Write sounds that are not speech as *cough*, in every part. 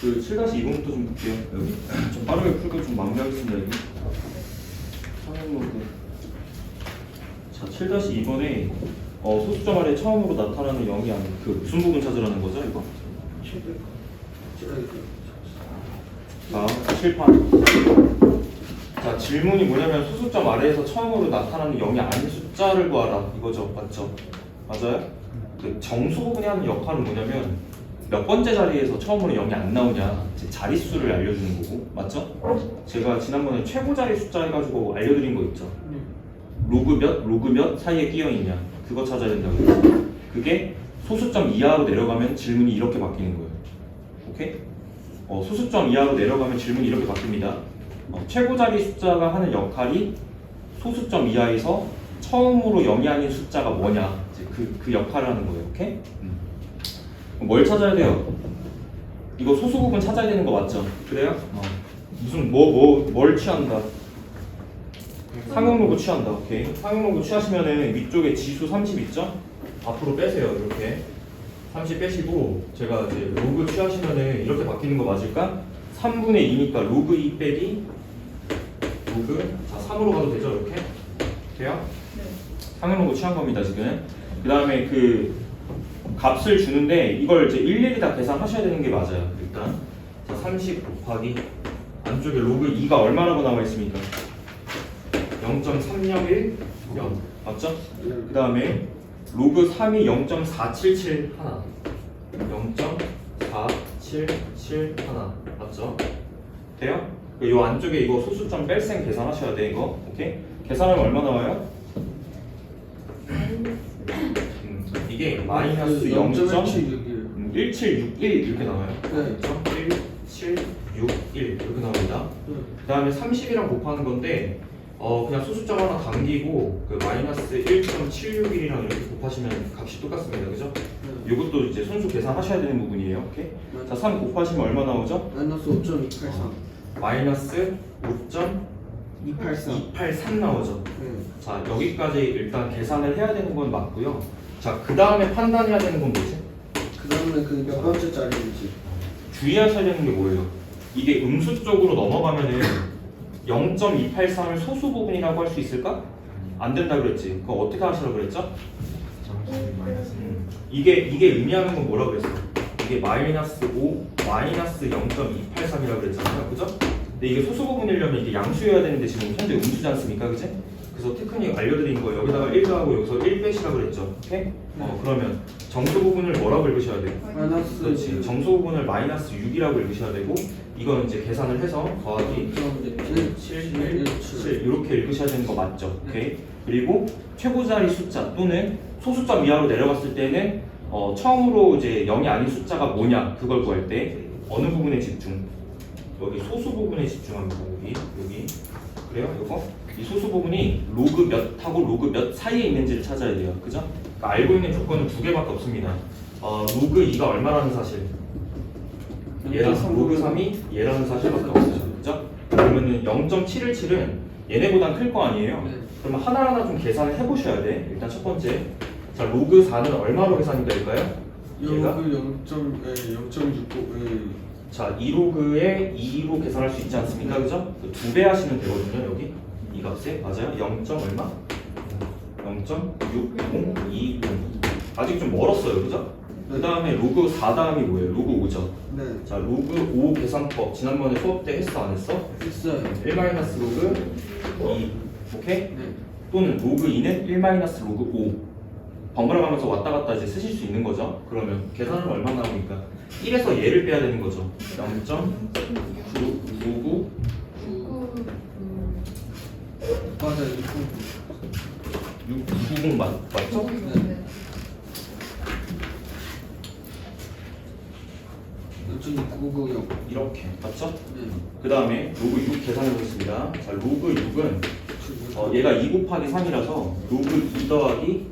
그 7-2번부터 좀 볼게요. 여기 좀 빠르게 풀고 좀 마무리하겠습니다. 여기 상행 로그. 자, 7-2번에 어, 소수점 아래 처음으로 나타나는 0이 아닌 그 무슨 부분 찾으라는 거죠, 이거? 자, 칠판. 자, 질문이 뭐냐면 소수점 아래에서 처음으로 나타나는 0이 아닌 숫자를 구하라. 이거죠. 맞죠? 맞아요? 그 정수 부분이 하는 역할은 뭐냐면 몇 번째 자리에서 처음으로 0이 안 나오냐 자릿수를 알려주는 거고 맞죠? 제가 지난번에 최고 자리 숫자 해가지고 알려드린 거 있죠? 로그 몇, 로그 몇 사이에 끼어 있냐 그거 찾아야 된다고. 그게 소수점 이하로 내려가면 질문이 이렇게 바뀌는 거예요. 오케이? 어, 소수점 이하로 내려가면 질문이 이렇게 바뀝니다. 어, 최고 자리 숫자가 하는 역할이 소수점 이하에서 처음으로 0이 아닌 숫자가 뭐냐 그, 그 역할을 하는 거예요. 오케이? 음. 뭘 찾아야 돼요? 이거 소수 부분 찾아야 되는 거 맞죠? 그래요? 어. 무슨 뭐 뭐 뭘 취한다? 상용 로고 취한다. 오케이. 상용 로고 취하시면은 위쪽에 지수 30 있죠? 앞으로 빼세요. 이렇게 30 빼시고 제가 이제 로그 취하시면은 이렇게 바뀌는 거 맞을까? 3분의 2니까 로그 2 빼기 로그 자 3으로 가도 되죠? 이렇게 돼요? 상용 로고 취한 겁니다 지금. 그 다음에 그 값을 주는데 이걸 이제 일일이 다 계산하셔야 되는 게 맞아요. 일단 자, 30 곱하기 안쪽에 로그 2가 얼마라고 나와 있습니까? 0.301 0 맞죠? 그 다음에 로그 3이 0.477 하나 0.477 하나 맞죠? 돼요? 그요 안쪽에 이거 소수점 뺄셈 계산하셔야 돼 이거 오케이? 계산하면 얼마 나와요? 음, 이게 마이너스 0. 0.1761 음, 1761 이렇게 나와요. 네. 1761 이렇게 나옵니다. 그 다음에 30이랑 곱하는 건데 어 그냥 소수점 하나 당기고 그 마이너스 1.761이랑 이렇게 곱하시면 값이 똑같습니다. 그죠? 이것도 이제 순수 계산하셔야 되는 부분이에요. 오케이? 자, 3 곱하시면 얼마 나오죠? 마이너스 5.283 마이너스 283 5.283 나오죠. 네. 자, 여기까지 일단 계산을 해야 되는 건 맞고요. 자, 그 다음에 판단해야 되는 건 뭐지? 그 다음에 그 몇 번째 자리인지 주의하셔야 되는 게 뭐예요? 이게 음수 쪽으로 넘어가면은 0.283을 소수 부분이라고 할 수 있을까? 안 된다 그랬지. 그거 어떻게 하시라고 그랬죠? 음, 이게 이게 의미하는 건 뭐라고 그랬어? 이게 마이너스 5 마이너스 0.283이라고 그랬잖아요, 그죠? 근데 이게 소수 부분이려면 이게 양수여야 되는데 지금 현재 음수지 않습니까, 그지? 그래서 테크닉 알려드린 거예요. 여기다가 1 더하고 여기서 1 빼시라고 그랬죠. 오케이? 어 그러면 정수 부분을 뭐라고 읽으셔야 돼요? 마이너스 그렇지. 정수 부분을 마이너스 6이라고 읽으셔야 되고 이건 이제 계산을 해서 더하기 1 7, 1, 7 이렇게 읽으셔야 되는 거 맞죠? 오케이. 그리고 최고 자리 숫자 또는 소수점 이하로 내려갔을 때는 어, 처음으로 이제 0이 아닌 숫자가 뭐냐 그걸 구할 때 어느 부분에 집중? 여기 소수 부분에 집중합니다. 여기 여기 그래요? 이거 이 소수 부분이 로그 몇하고 로그 몇 사이에 있는지를 찾아야 돼요. 그죠? 그러니까 알고 있는 조건은 두 개밖에 없습니다. 어, 로그 2가 얼마라는 사실 얘랑 로그 3이 얘라는 사실밖에 없어요. 그죠? 그러면은 0.717은 얘네보단 클 거 아니에요? 네. 그러면 하나하나 좀 계산을 해보셔야 돼. 일단 첫 번째. 자, 로그 4는 얼마로 계산이 될까요? 얘가? 요그 0.0.69 자, 2로그에 2로 계산할 수 있지 않습니까? 그죠? 두 배 하시면 되거든요, 여기. 이 값에. 맞아요? 0. 얼마? 0.6020. 아직 좀 멀었어요, 그죠? 그 다음에 로그 4 다음이 뭐예요? 로그 5죠. 네 자, 로그 5 계산법. 지난번에 수업 때 했어, 안 했어? 있어요 1 마이너스 로그 2. 오케이? 네 또는 로그 2는 1 마이너스 로그 5 번갈아 가면서 왔다 갔다 이제 쓰실 수 있는 거죠 그러면 계산은 얼마 나오니까 1에서 얘를 빼야 되는 거죠 0.999 맞아요 690 맞, 맞죠? 네0.990 이렇게 맞죠? 네 그 다음에 로그 6 계산해 보겠습니다 자 로그 6은 어, 얘가 2 곱하기 3이라서 로그 2 더하기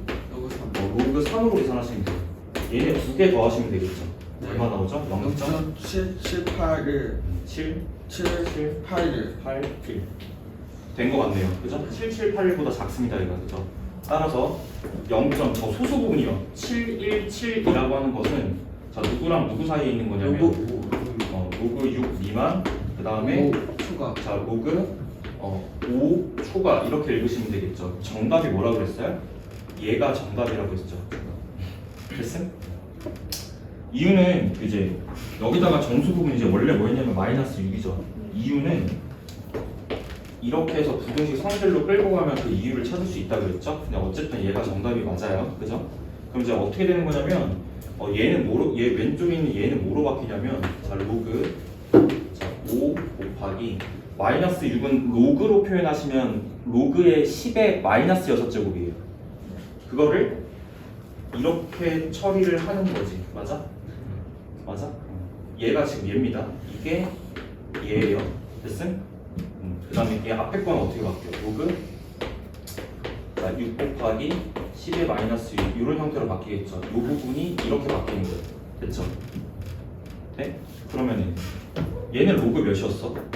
요거 3 어, 로그 3으로 계산하시면 돼요 얘네 두 개 더하시면 되겠죠 네. 얼마 나오죠? 0.778을 0.7 7 8을 8, 1. 된 거 같네요. 그죠? 7781보다 작습니다, 얘가. 그죠? 따라서 0. 저 소수 부분이요. 717이라고 하는 것은 자, 누구랑 누구 사이에 있는 거냐면 요거 어, 로그 6 미만 그 다음에 5 추가 자 로그 어, 5 초과 이렇게 읽으시면 되겠죠. 정답이 뭐라 그랬어요? 얘가 정답이라고 했죠. 됐음? 이유는 이제 여기다가 정수 부분 이제 원래 뭐였냐면 마이너스 6이죠. 이유는 이렇게 해서 부등식 성질로 끌고 가면 그 이유를 찾을 수 있다 그랬죠. 근데 어쨌든 얘가 정답이 맞아요. 그죠? 그럼 이제 어떻게 되는 거냐면 어, 얘는 뭐로 얘 왼쪽에 있는 얘는 뭐로 바뀌냐면 자 로그 자, 5 곱하기 마이너스 6은 로그로 표현하시면 로그의 10의 마이너스 6제곱이에요. 그거를 이렇게 처리를 하는 거지. 맞아? 맞아? 얘가 지금 얘입니다. 이게 얘예요. 됐음? 그 다음에 얘 앞에 거는 어떻게 바뀌어? 로그 자, 6 곱하기 10의 마이너스 6 이런 형태로 바뀌겠죠. 이 부분이 이렇게 바뀌는 거예요. 됐죠? 네? 그러면은 얘는 로그 몇이었어? *laughs*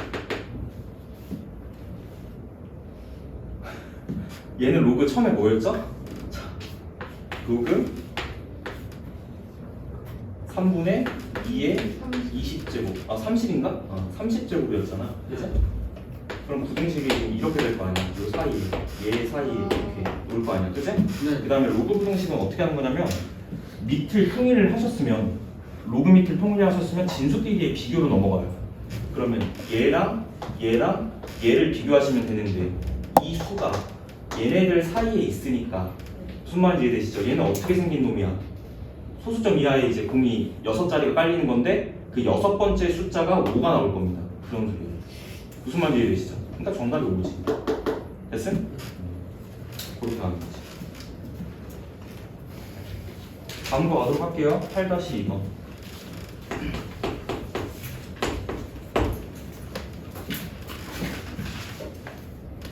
얘는 로그 처음에 뭐였죠? 자, 로그 3분의 2의 20제곱. 아 30인가? 아 30제곱이었잖아. 그치? 그럼 부등식이 지금 이렇게 될 거 아니야? 요 사이에. 얘 사이에 이렇게 올거 아니야. 그치? 네. 그 다음에 로그 부등식은 어떻게 하는 거냐면 밑을 통일을 하셨으면 로그 밑을 통일을 하셨으면 진수끼리의 비교로 넘어가요. 그러면 얘랑 얘랑 얘를 비교하시면 되는데 이 수가 얘네들 사이에 있으니까 무슨 말인지 이해되시죠? 얘는 어떻게 생긴 놈이야? 소수점 이하에 이제 공이 여섯 자리가 깔리는 건데 그 여섯 번째 숫자가 5가 나올 겁니다. 그런 소리예요. 무슨 말인지 이해되시죠? 그러니까 정답이 5지. 됐음? 그렇게 하는 거지. 다음 거 가도록 할게요. 8-2번.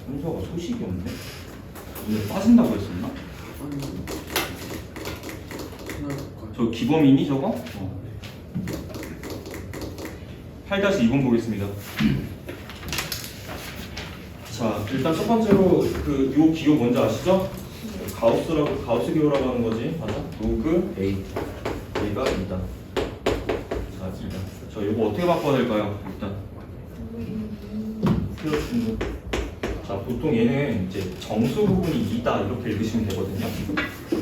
순서가 소식이 없네. 오늘 빠진다고 했었나? 2범이니 저거? 어. 8-2번 보겠습니다. *clears throat* 자, 일단 첫 번째로 그 요 기호 뭔지 아시죠? 가우스라고 가우스 기호라고 하는 거지. 맞아? 로그 A. A가 2다. 자, 2다. 자, 요거 어떻게 바꿔야 될까요? 일단. 음. 필요 없는 자, 보통 얘는 이제 정수 부분이 2다 이렇게 읽으시면 되거든요.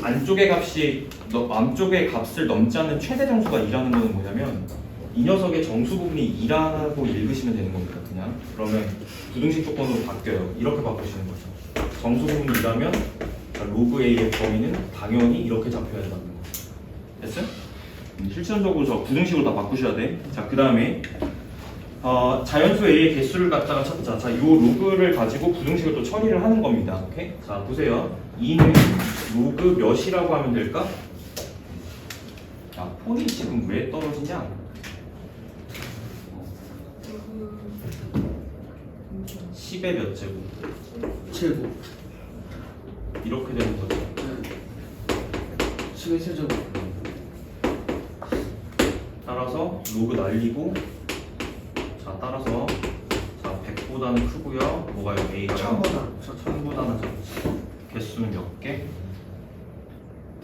안쪽의 값이 너, 안쪽의 값을 넘지 않는 최대 정수가 2라는 거는 뭐냐면 이 녀석의 정수 부분이 2라고 읽으시면 되는 겁니다. 그냥 그러면 부등식 조건으로 바뀌어요. 이렇게 바꾸시는 거죠. 정수 부분이 2라면 로그 A의 범위는 당연히 이렇게 잡혀야 된다는 거. 됐어요? 음, 실질적으로 저 부등식으로 다 바꾸셔야 돼. 자, 그 다음에 어, 자연수 A의 개수를 갖다가 찾자. 자, 요 로그를 가지고 부등식을 또 처리를 하는 겁니다. 오케이? 자, 보세요. 2는 로그 몇이라고 하면 될까? 자, 폰이 지금 왜 떨어지냐? 어, 10의 몇 제곱? 제곱 이렇게 되는 거죠. 네 10의 세제곱 따라서 로그 날리고 100보다는 크고요. 뭐가요? A가 천보다. 1000보다는 작지. 개수는 몇 개?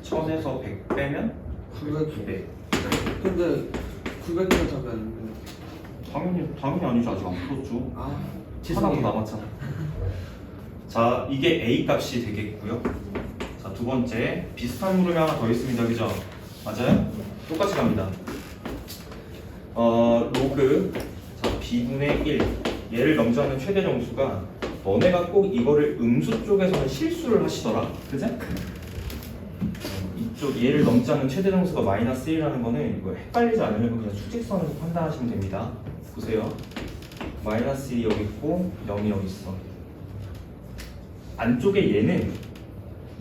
1000에서 100 빼면 900. 900. 근데 900개가 답이 아닌데. 당연히 당연히 아니죠. 아직 안 풀었죠. 아, 하나도 죄송해요. 남았잖아. 자, 이게 A 값이 되겠고요. 자, 두 번째 비슷한 물음이 하나 더 있습니다. 그죠? 맞아요? 똑같이 갑니다. 어, 로그 자, b분의 1 얘를 넘지 않는 최대 정수가 너네가 꼭 이거를 음수 쪽에서는 실수를 하시더라. 그제? 이쪽 얘를 넘지 않는 최대 정수가 마이너스 1이라는 거는 이거 헷갈리지 않으려면 그냥 수직선에서 판단하시면 됩니다. 보세요. 마이너스 1이 여기 있고 0이 여기 있어. 안쪽에 얘는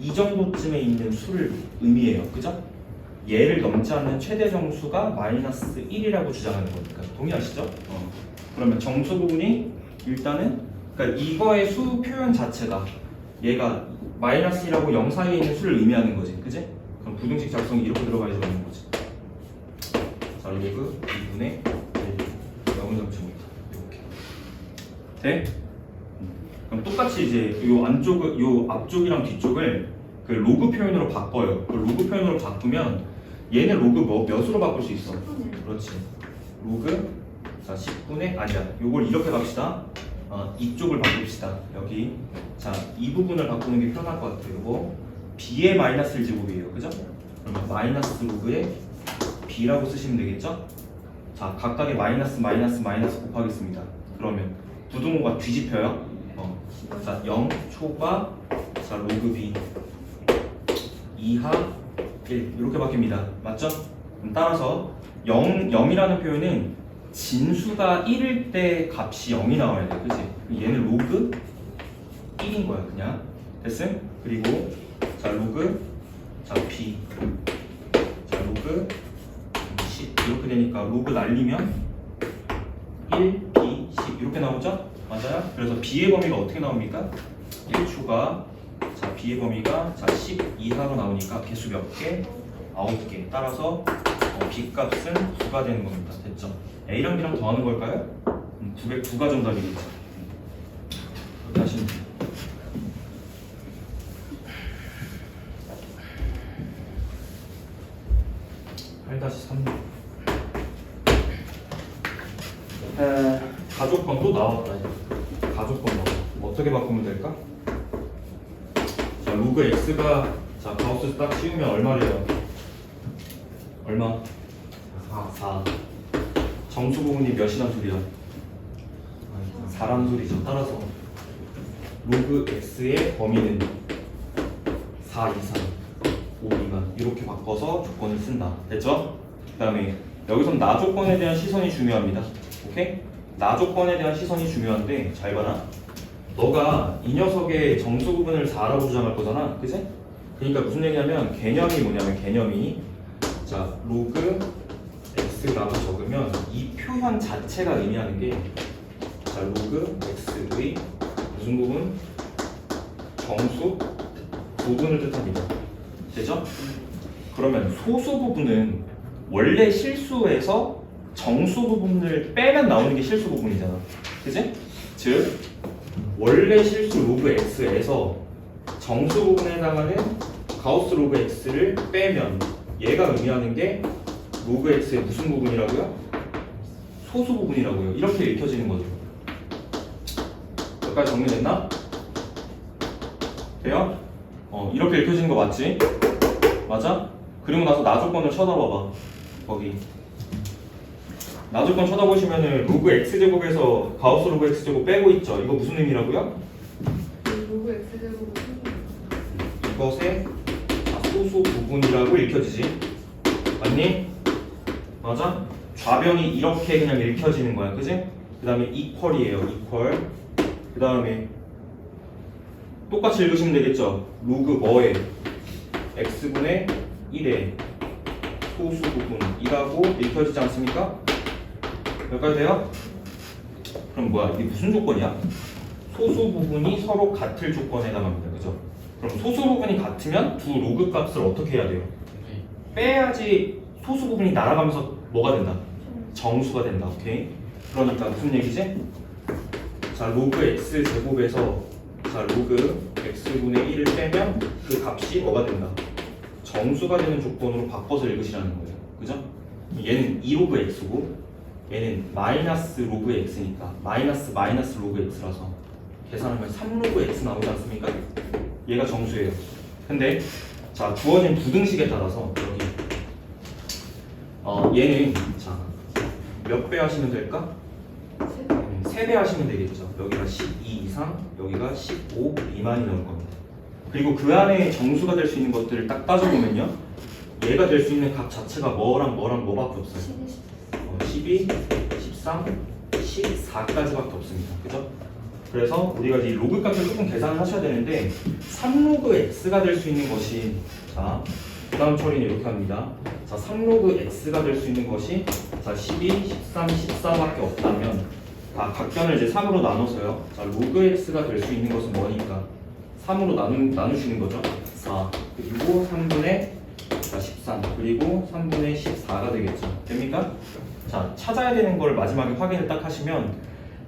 이 정도쯤에 있는 수를 의미해요. 그죠? 얘를 넘지 않는 최대 정수가 마이너스 1이라고 주장하는 거니까 동의하시죠? 어. 그러면 정수 부분이 일단은 그러니까 이거의 수 표현 자체가 얘가 마이너스 1하고 0 사이에 있는 수를 의미하는 거지. 그지? 그럼 부등식 작성이 이렇게 들어가야지 맞는 거지. 자, 로그 2분의 1 0을 점치고 있다. 이렇게. 돼? 그럼 똑같이 이제 요 안쪽을 요 앞쪽이랑 뒤쪽을 그 로그 표현으로 바꿔요. 그 로그 표현으로 바꾸면 얘는 로그 뭐 몇으로 바꿀 수 있어? 그렇지. 로그 자 10분의 아니야 요걸 이렇게 갑시다. 어, 이쪽을 바꿉시다. 여기. 자 이 부분을 바꾸는 게 편할 것 같아요. 요거 b의 마이너스 1제곱이에요. 그죠? 그러면 마이너스 로그의 b라고 쓰시면 되겠죠? 자 각각의 마이너스 마이너스 마이너스 곱하겠습니다. 그러면 부등호가 뒤집혀요? 어. 자 0, 초과 자 로그 b. 이하 1 이렇게 바뀝니다. 맞죠? 따라서 0, 0이라는 표현은 진수가 1일 때 값이 0이 나와야 돼 그치? 얘는 로그 1인 거야 그냥 됐음? 그리고 자 로그 자 b 자 로그 10 이렇게 되니까 로그 날리면 1, b, 10 이렇게 나오죠? 맞아요? 그래서 b의 범위가 어떻게 나옵니까? 1초가 자 b의 범위가 자 10 이하로 나오니까 개수 몇 개? 9개 따라서 어, b 값은 9가 되는 겁니다 됐죠? a랑 b랑 더하는 걸까요? 음, 9개, 9가 정답이겠죠 돼요 팔 다시 3 에, 가족권 또 나왔다. 가족권 뭐 어떻게 바꾸면 될까? 자 로그 x가 자 가우스 딱 씌우면 얼마래요? 얼마? 4 4 정수 부분이 몇이란 소리야? 4란 소리죠 따라서 로그 x의 범위는 4 이상 5 미만 이렇게 바꿔서 조건을 쓴다 됐죠? 그 다음에 여기선 나 조건에 대한 시선이 중요합니다 오케이? 나 조건에 대한 시선이 중요한데 잘 봐라 너가 이 녀석의 정수 부분을 4라고 주장할 거잖아 그지? 그러니까 무슨 얘기냐면 개념이 뭐냐면 개념이 자 로그 x라고 적으면 이 표현 자체가 의미하는 게 자 로그 x의 무슨 부분? 정수 부분을 뜻합니다 되죠? 그러면 소수 부분은 원래 실수에서 정수 부분을 빼면 나오는 게 실수 부분이잖아. 그지? 즉 원래 실수 로그 x에서 정수 부분에 해당하는 가우스 로그 x를 빼면 얘가 의미하는 게 로그 x의 무슨 부분이라고요? 소수 부분이라고요. 이렇게 읽혀지는 거죠. 여기까지 정리됐나? 돼요? 어, 이렇게 읽혀지는 거 맞지? 맞아? 그리고 나서 나 조건을 쳐다봐봐. 거기. 나 조건 쳐다보시면은 로그 x제곱에서 가우스 로그 x제곱 빼고 있죠. 이거 무슨 의미라고요? 로그 X제곱 이것의 소수 부분이라고 읽혀지지. 맞니? 맞아? 좌변이 이렇게 그냥 읽혀지는 거야. 그지? 그 다음에 이퀄이에요. 이퀄. 그 다음에 똑같이 읽으시면 되겠죠. 로그 뭐에? x분의 1의 소수 부분이라고 읽혀지지 않습니까? 여기까지 돼요? 그럼 뭐야? 이게 무슨 조건이야? 소수 부분이 서로 같을 조건에 해당합니다. 그럼 소수 부분이 같으면 두 로그 값을 어떻게 해야 돼요? 빼야지 소수 부분이 날아가면서 뭐가 된다? 정수가 된다. 오케이? 그러니까 무슨 얘기지? 자, 로그 x 제곱에서 자, 로그 x분의 1을 빼면 그 값이 뭐가 된다? 정수가 되는 조건으로 바꿔서 읽으시라는 거예요. 그죠? 얘는 2 로그 x고 얘는 마이너스 로그 x니까 마이너스 마이너스 로그 x라서 계산하면 3 로그 x 나오지 않습니까? 얘가 정수예요. 근데 자 주어진 부등식에 따라서 여기 어 얘는 자몇 배 하시면 될까? 음, 3배 하시면 되겠죠. 여기가 12 이상, 여기가 15 미만이 나올 겁니다. 그리고 그 안에 정수가 될 수 있는 것들을 딱 따져보면요. 얘가 될 수 있는 값 자체가 뭐랑 뭐랑 뭐밖에 없어요. 어, 12, 13, 14까지밖에 없습니다. 그죠? 그래서 우리가 이 로그 값을 조금 계산을 하셔야 되는데 3로그 x가 될 수 있는 것이 자 그 다음 처리는 이렇게 합니다. 자 3로그 x가 될 수 있는 것이 자 12, 13, 14밖에 없다면 다 각변을 이제 3으로 나눠서요. 자 로그 x가 될 수 있는 것은 뭐니까 3으로 나누, 나누시는 거죠. 4 그리고 3분의 자 13 그리고 3분의 14가 되겠죠. 됩니까? 자 찾아야 되는 걸 마지막에 확인을 딱 하시면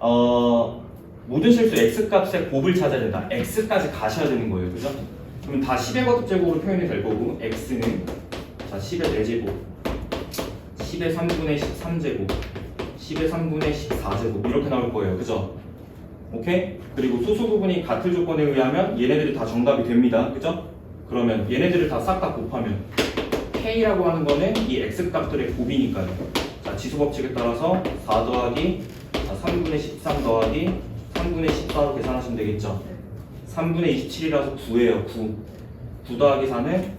어 모든 실수 x 값의 곱을 찾아야 된다. x까지 가셔야 되는 거예요, 그죠? 그럼 다 10의 거듭제곱으로 표현이 될 거고 x는 자 10의 4제곱 10의 3분의 13제곱 10의 3분의 14제곱 이렇게 나올 거예요. 그죠? 오케이? 그리고 소수 부분이 같은 조건에 의하면 얘네들이 다 정답이 됩니다. 그죠? 그러면 얘네들을 다 싹 다 곱하면 K라고 하는 거는 이 X 값들의 곱이니까요. 자, 지수 법칙에 따라서 4 더하기 자, 3분의 13 더하기 3분의 14로 계산하시면 되겠죠. 3분의 27이라서 9예요. 9. 9 더하기 4는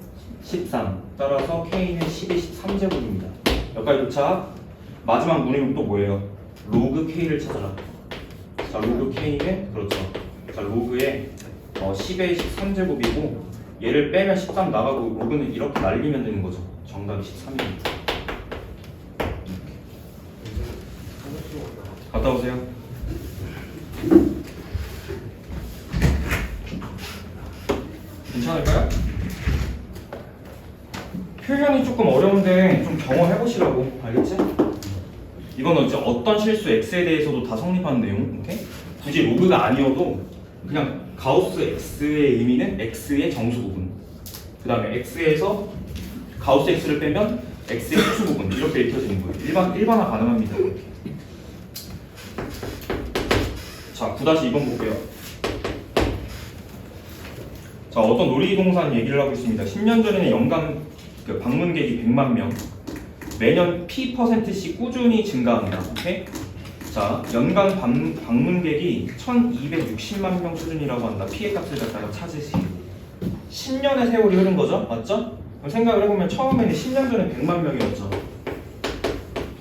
13. 따라서 K는 10의 13제곱입니다. 여기까지 도착. 마지막 문의는 또 뭐예요? 로그 K를 찾아라. 자, 로그 K는 그렇죠. 자, 로그에 어, 10의 13제곱이고 얘를 빼면 13 나가고 로그는 이렇게 날리면 되는 거죠. 정답이 13입니다. 갔다 오세요. 표현이 조금 어려운데 좀 경험해 보시라고 알겠지? 이건 이제 어떤 실수 x에 대해서도 다 성립하는 내용, 오케이? 굳이 로그가 아니어도 그냥 가우스 x의 의미는 x의 정수 부분. 그 다음에 x에서 가우스 x를 빼면 x의 수수 부분 이렇게 읽혀지는 거예요. 일반 일반화 가능합니다. 이렇게. 자, 9-2번 볼게요. 자, 어떤 놀이동산 얘기를 하고 있습니다. 10년 전에는 연간 그 방문객이 100만 명, 매년 P%씩 꾸준히 증가한다. 오케이? 자, 연간 방, 방문객이 1260만 명 수준이라고 한다. 피해 값을 갖다가 찾으시고 10년의 세월이 흐른 거죠? 맞죠? 그럼 생각을 해보면 처음에는 10년 전에 100만 명이었죠.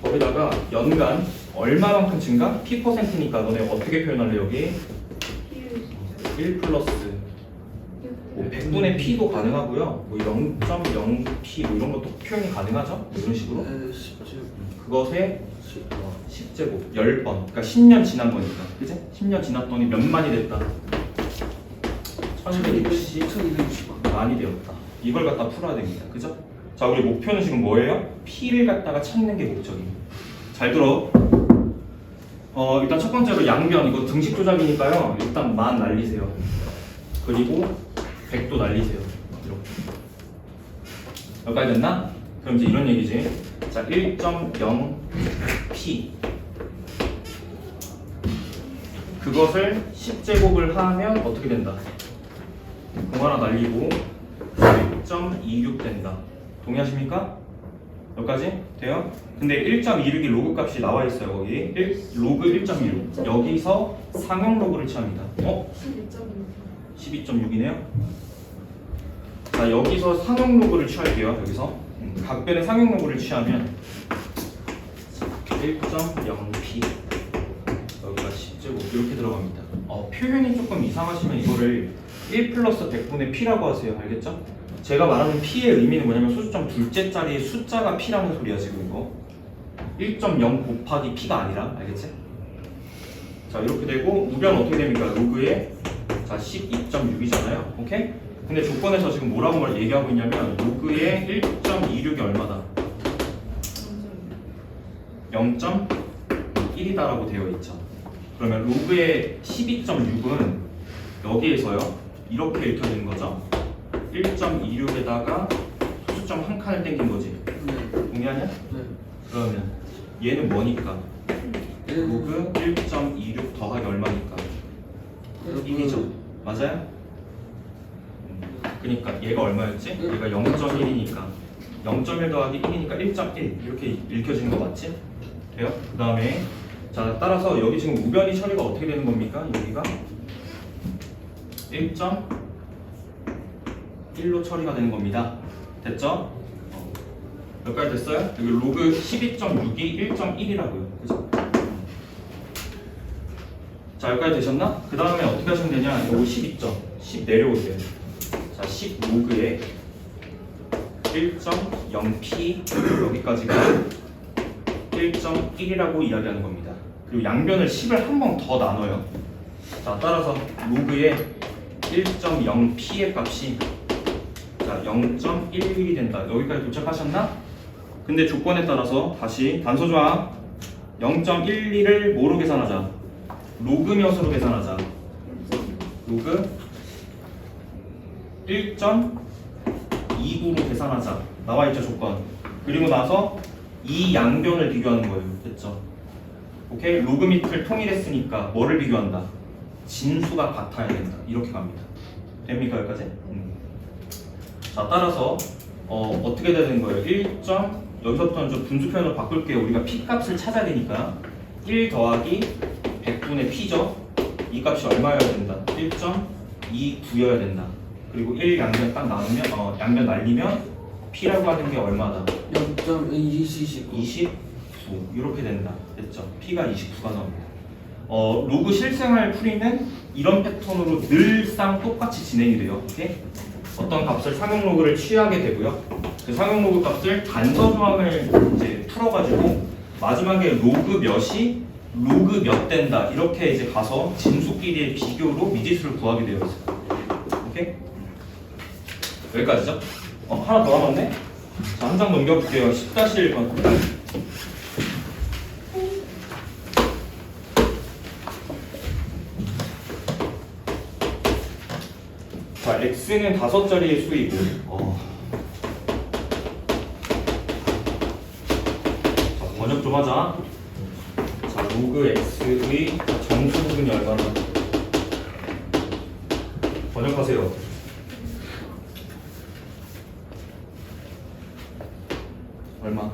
거기다가 연간 얼마만큼 증가? P%니까 너네 어떻게 표현할래 여기? 1 플러스 뭐 100분의 P도 가능하고요. 뭐 0.0P 뭐 이런 것도 표현이 가능하죠? 뭐 이런 식으로. 네, 10제곱. 그것의 10제곱 10번. 그러니까 10년 지난 거니까. 그지? 10년 지났더니 몇 만이 됐다? 1260 1260 만이 되었다. 이걸 갖다 풀어야 됩니다. 그죠? 자 우리 목표는 지금 뭐예요? P를 갖다가 찾는 게 목적입니다 잘 들어. 어 일단 첫 번째로 양변. 이거 등식 조작이니까요. 일단 만 날리세요. 그리고 100도 날리세요 이렇게 여기까지 됐나? 그럼 이제 이런 얘기지 자 1.0p 그것을 10제곱을 하면 어떻게 된다? 공 하나 날리고 1.26 된다 동의하십니까? 여기까지? 돼요? 근데 1.26이 로그 값이 나와 있어요 거기 1, 로그 1.26 여기서 상용 로그를 취합니다 어? 12.6 12.6이네요. 자 여기서 상용 로그를 취할게요. 여기서 음, 각변의 상용 로그를 취하면 1.0p 여기가 10제곱 이렇게 들어갑니다. 어, 표현이 조금 이상하시면 이거를 1 플러스 100분의 p라고 하세요. 알겠죠? 제가 말하는 p의 의미는 뭐냐면 소수점 둘째 자리의 숫자가 p라는 소리야 지금 이거 1.0 곱하기 p가 아니라 알겠지? 자 이렇게 되고 우변 어떻게 됩니까? 로그에 자 12.6이잖아요. 오케이? 근데 조건에서 지금 뭐라고 말 얘기하고 있냐면 로그의 1.26이 얼마다? 0.1이다라고 되어 있죠. 그러면 로그의 12.6은 여기에서요 이렇게 읽혀지는 거죠. 1.26에다가 소수점 한 칸을 땡긴 거지. 네, 동의하냐? 네. 그러면 얘는 뭐니까? 얘는 로그 1.26 더하기 얼마니까? 1이죠. 맞아요? 음, 그러니까 얘가 얼마였지? 얘가 0.1이니까 0.1 더하기 1이니까 1.1 이렇게 읽혀지는 거 맞지? 돼요? 그 다음에 자 따라서 여기 지금 우변이 처리가 어떻게 되는 겁니까? 여기가 1.1로 처리가 되는 겁니다. 됐죠? 어. 여기까지 됐어요? 여기 로그 12.6이 1.1이라고요. 그죠? 자 여기까지 되셨나? 그 다음에 어떻게 하시면 되냐? 요거 12점 10 내려오세요 자 10 로그에 1.0p 여기까지가 1.1이라고 이야기하는 겁니다 그리고 양변을 10을 한 번 더 나눠요 자 따라서 로그에 1.0p의 값이 자 0.11이 된다 여기까지 도착하셨나? 근데 조건에 따라서 다시 단서 조항 0.12를 뭐로 계산하자? 로그 몇으로 계산하자. 로그 1.29로 계산하자. 나와 있죠 조건. 그리고 나서 이 양변을 비교하는 거예요. 됐죠? 오케이 로그미트를 통일했으니까 뭐를 비교한다 진수가 같아야 된다 이렇게 갑니다 됩니까 여기까지? 음. 자 따라서 어, 어떻게 되는 거예요 1점 여기서부터는 좀 분수 표현으로 바꿀게요 우리가 p 값을 찾아야 되니까 1 더하기 100분의 p죠? 이 값이 얼마여야 된다? 1.29여야 된다. 그리고 1 양변 딱 나누면 어, 양변 날리면 p라고 하는 게 얼마다? 0.229 29 이렇게 된다. 됐죠? P가 29가 나옵니다. 어, 로그 실생활 풀이는 이런 패턴으로 늘상 똑같이 진행이 돼요. 오케이? 어떤 값을 상용 로그를 취하게 되고요. 그 상용 로그 값을 단서 조항을 이제 풀어가지고 마지막에 로그 몇이 로그 몇 된다 이렇게 이제 가서 진수끼리의 비교로 미지수를 구하게 되어 있어요 오케이? 여기까지죠? 어, 하나 더 남았네? 자, 한 장 넘겨볼게요 10-1번 자, x는 다섯 자리의 수이고, 어. 자, 번역 좀 하자. 자, 로그 x의 정수 부분이 얼마나? 번역하세요. 얼마?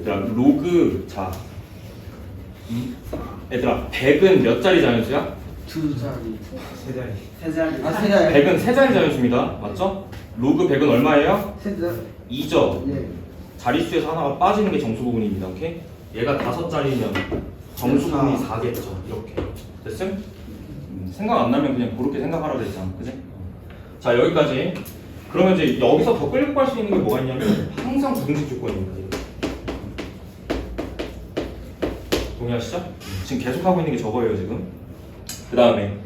얘들아, 로그, 자, 이, 얘들아, 100은 몇 자리 자연수야? 두 자리 세 자리. 세 자리. 아 세 자리 100은 세 자리 자연수입니다. 맞죠? 로그 100은 얼마예요? 세 자리 2죠. 네 자릿수에서 하나가 빠지는 게 정수 부분입니다. 오케이? 얘가 다섯 자리면 정수 부분이 4겠죠. 이렇게. 됐음? 음, 생각 안 나면 그냥 그렇게 생각하라고 했잖아. 그지? 자, 여기까지. 그러면 이제 여기서 더 끌고 갈 수 있는 게 뭐가 있냐면 항상 부등식 조건입니다. 이거. 동의하시죠? 지금 계속 하고 있는 게 저거예요, 지금. 그 다음에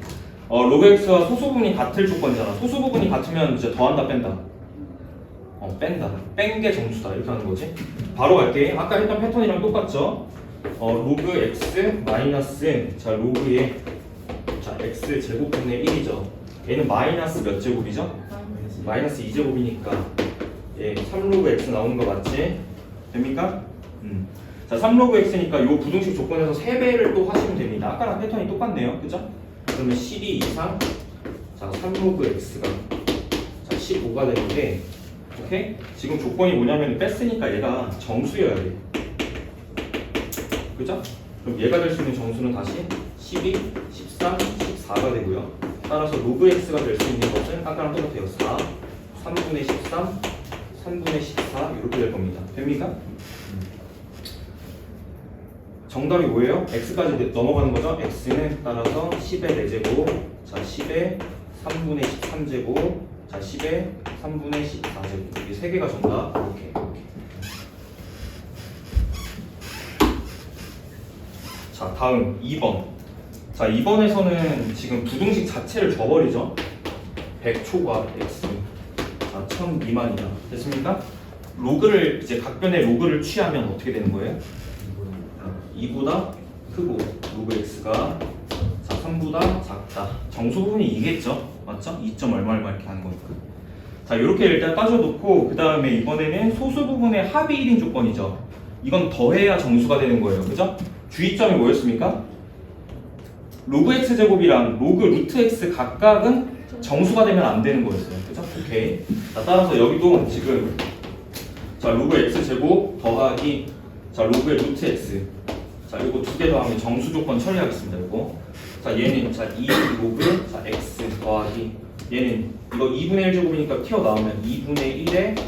어, 로그 x와 소수 부분이 같을 조건이잖아. 소수 부분이 같으면 이제 더한다, 뺀다. 어, 뺀다. 뺀 게 정수다. 이렇게 하는 거지. 바로 갈게. 아까 했던 패턴이랑 똑같죠? 어, 로그 x 마이너스 자 로그의 자 x 제곱분의 1이죠. 얘는 마이너스 몇 제곱이죠? 마이너스 2제곱이니까 예, 3로그 x 나오는 거 맞지? 됩니까? 음. 자, 3로그 x니까 이 부등식 조건에서 3배를 또 하시면 됩니다. 아까랑 패턴이 똑같네요. 그죠? 그러면 12 이상 자, 3로그 x가 자, 15가 되는데 오케이? 지금 조건이 뭐냐면 뺐으니까 얘가 정수여야 돼. 그죠? 그럼 얘가 될 수 있는 정수는 다시 12, 13, 14가 되고요. 따라서 로그 x가 될 수 있는 것은 아까랑 똑같아요. 4, 3분의 13, 3분의 14 이렇게 될 겁니다. 됩니까? 정답이 뭐예요? x까지 넘어가는 거죠? x는 따라서 10의 4제곱, 자 10의 3분의 13제곱, 자 10의 3분의 14제곱 이게 세 개가 정답. 이렇게 이렇게. 자 다음 2번. 자 2번에서는 지금 부등식 자체를 줘버리죠. 100초과 x. 자, 1000 미만이다. 됐습니까? 로그를 이제 각변의 로그를 취하면 어떻게 되는 거예요? 2보다 크고 로그 x가 자 3보다 작다 정수 부분이 이겠죠 맞죠? 2점 얼마 얼마 이렇게 하는 거니까 자 이렇게 일단 따져놓고 그 다음에 이번에는 소수 부분의 합이 1인 조건이죠 이건 더해야 정수가 되는 거예요 그죠? 주의점이 뭐였습니까? 로그 x 제곱이랑 로그 루트 x 각각은 정수가 되면 안 되는 거였어요 그죠? 오케이 자 따라서 여기도 지금 자 로그 x 제곱 더하기 자 로그의 루트 x 자 이거 두 개 더하면 정수 조건 처리하겠습니다 이거. 자 얘는 자 2 로그 자 x 더하기. 얘는 이거 2분의 1 제곱이니까 튀어나오면 2분의 1의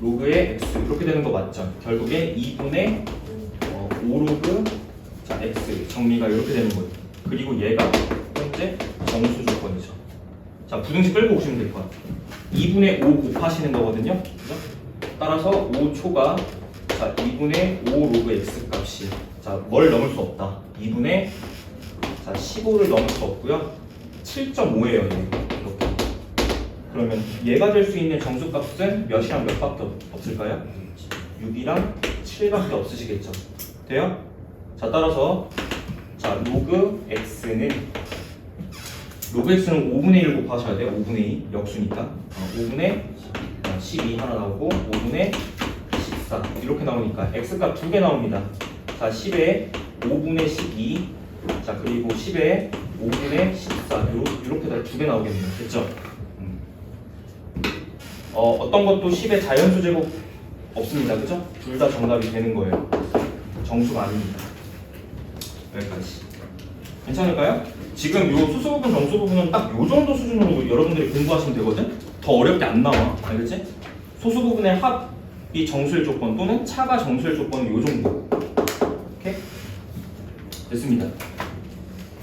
로그의 x. 이렇게 되는 거 맞죠? 결국에 2분의 어, 5 로그 자 x. 정리가 이렇게 되는 거예요. 그리고 얘가 현재 정수 조건이죠. 자 부등식 끌고 오시면 될 것 같아요. 2분의 5 곱하시는 거거든요. 그죠? 따라서 5초가 자 2분의 5 로그 x 값이 자 뭘 넘을 수 없다. 2분의 자 15를 넘을 수 없고요. 7.5예요 얘. 이렇게. 그러면 얘가 될 수 있는 정수값은 몇이랑 몇 밖에 없- 없을까요? 6이랑 7밖에 없으시겠죠? 돼요? 자 따라서 자 로그 x는 로그 x는 5분의 1 곱하셔야 돼요. 5분의 2 역수니까. 어, 5분의 12 하나 나오고 5분의 14 이렇게 나오니까 x값 두 개 나옵니다. 자 10에 5분의 12. 자 그리고 10에 5분의 14 요, 이렇게 다 두 개 나오겠네요. 됐죠? 음. 어, 어떤 것도 10의 자연수 제곱 없습니다. 그죠? 둘 다 정답이 되는 거예요. 정수가 아닙니다. 여기까지. 괜찮을까요? 지금 요 수수 부분, 정수 부분은 딱 요 정도 수준으로 여러분들이 공부하시면 되거든? 더 어렵게 안 나와. 알겠지? 소수 부분의 합이 정수일 조건 또는 차가 정수일 조건은 요 정도. 됐습니다.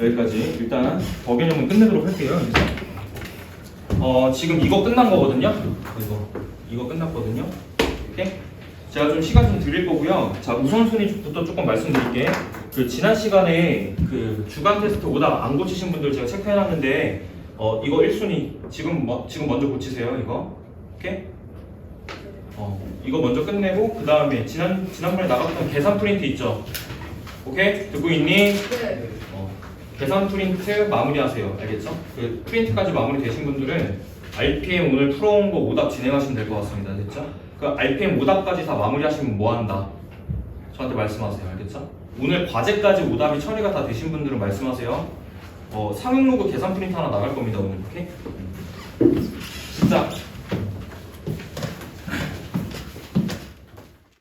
여기까지 일단 더 개념은 끝내도록 할게요. 여기서. 어, 지금 이거 끝난 거거든요. 이거 이거 끝났거든요. 오케이? 제가 좀 시간 좀 드릴 거고요. 자 우선순위부터 조금 말씀드릴게. 그 지난 시간에 그 주간 테스트 오답 안 고치신 분들 제가 체크해놨는데 어 이거 1순위 지금 뭐 지금 먼저 고치세요 이거. 오케이? 어 이거 먼저 끝내고 그 다음에 지난 지난번에 나갔던 계산 프린트 있죠. 오케이 듣고 있니? 네. 어, 계산 프린트 마무리하세요. 알겠죠? 그 프린트까지 마무리 되신 분들은 RPM 오늘 풀어온 거 오답 진행하시면 될 것 같습니다. 됐죠? 그 RPM 오답까지 다 마무리하시면 뭐 한다? 저한테 말씀하세요. 알겠죠? 오늘 과제까지 오답이 처리가 다 되신 분들은 말씀하세요. 어, 상용 로그 계산 프린트 하나 나갈 겁니다. 오늘. 오케이? 진짜